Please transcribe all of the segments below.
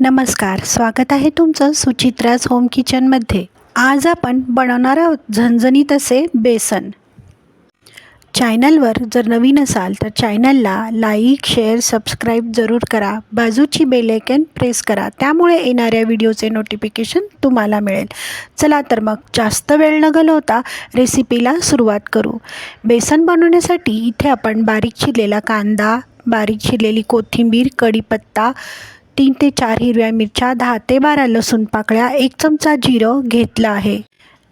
नमस्कार स्वागत आहे तुमचं सुचित्राज होम किचनमध्ये. आज आपण बनवणार आहोत झणझणीत असे बेसन. चॅनलवर जर नवीन असाल तर चॅनलला लाईक शेअर सबस्क्राईब जरूर करा. बाजूची बेलायकन प्रेस करा. त्यामुळे येणाऱ्या व्हिडिओचे नोटिफिकेशन तुम्हाला मिळेल. चला तर मग जास्त वेळ न घालवता रेसिपीला सुरुवात करू. बेसन बनवण्यासाठी इथे आपण बारीक चिरलेला कांदा बारीक चिरलेली कोथिंबीर कढीपत्ता तीन ते चार हिरव्या मिरच्या दहा ते बारा लसूण पाकळ्या एक चमचा जिरं घेतलं आहे.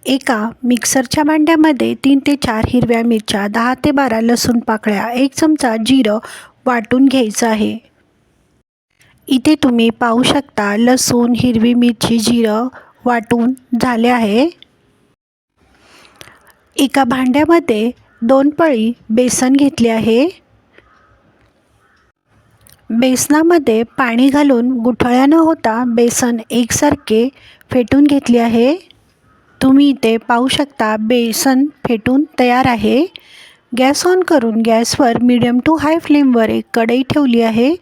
एका मिक्सरच्या भांड्यामध्ये तीन ते चार हिरव्या मिरच्या दहा ते बारा लसूण पाकळ्या एक चमचा जिरं वाटून घ्यायचं आहे. इथे तुम्ही पाहू शकता लसूण हिरवी मिरची जिरं वाटून झाले आहे. एका भांड्यामध्ये दोन पळी बेसन घेतले आहे. बेसनामध्ये पाणी घालून गुठळ्या न होता बेसन एकसारखे फेटून घेतले आहे. तुम्ही इथे पाहू शकता बेसन फेटून तयार आहे. गॅस ऑन करून गॅसवर मीडियम टू हाय फ्लेमवर एक कढई ठेवली आहे.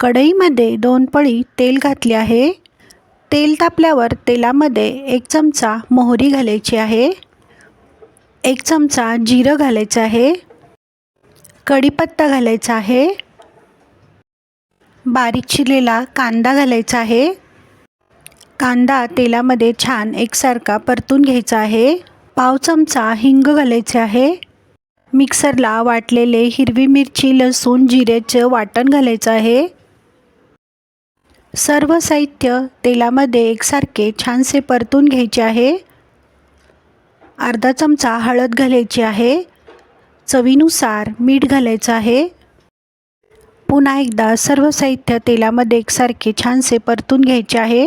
कढईमध्ये दोन पळी तेल घातले आहे. तेल तापल्यावर तेलामध्ये एक चमचा मोहरी घालायची आहे. एक चमचा जिरं घालायचं आहे. कढीपत्ता घालायचा आहे. बारीक चिरलेला कांदा घालायचा आहे. कांदा तेलामध्ये छान एकसारखा परतून घ्यायचा आहे. पाव चमचा हिंग घालायचे आहे. मिक्सरला वाटलेले हिरवी मिरची लसूण जिऱ्याचं वाटण घालायचं आहे. सर्व साहित्य तेलामध्ये एकसारखे छानसे परतून घ्यायचे आहे. अर्धा चमचा हळद घालायची आहे. चवीनुसार मीठ घालायचं आहे. पुन्हा एकदा सर्व साहित्य तेलामध्ये एकसारखे छानसे परतून घ्यायचे आहे.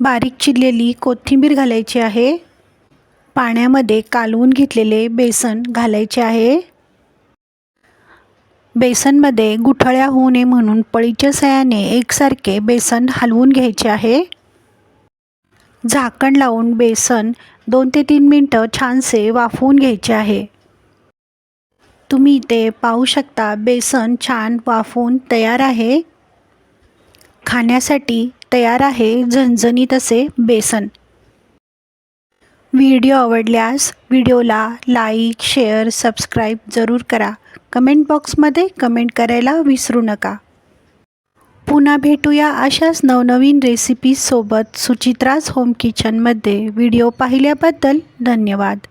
बारीक चिरलेली कोथिंबीर घालायची आहे. पाण्यामध्ये कालवून घेतलेले बेसन घालायचे आहे. बेसनमध्ये गुठळ्या होऊ नये म्हणून पळीच्या सहाय्याने एकसारखे बेसन हलवून घ्यायचे आहे. झाकण लावून बेसन दोन ते तीन मिनटं छानसे वाफवून घ्यायचे आहे. तुम्ही इथे पाहू शकता बेसन छान वाफून तयार आहे. खाण्यासाठी तयार आहे झणझणीत असे बेसन. व्हिडिओ आवडल्यास व्हिडिओला लाईक शेअर सबस्क्राईब जरूर करा. कमेंट बॉक्समध्ये कमेंट करायला विसरू नका. पुन्हा भेटूया अशाच नवनवीन रेसिपीजसोबत सुचित्राज होम किचनमध्ये. व्हिडिओ पाहिल्याबद्दल धन्यवाद.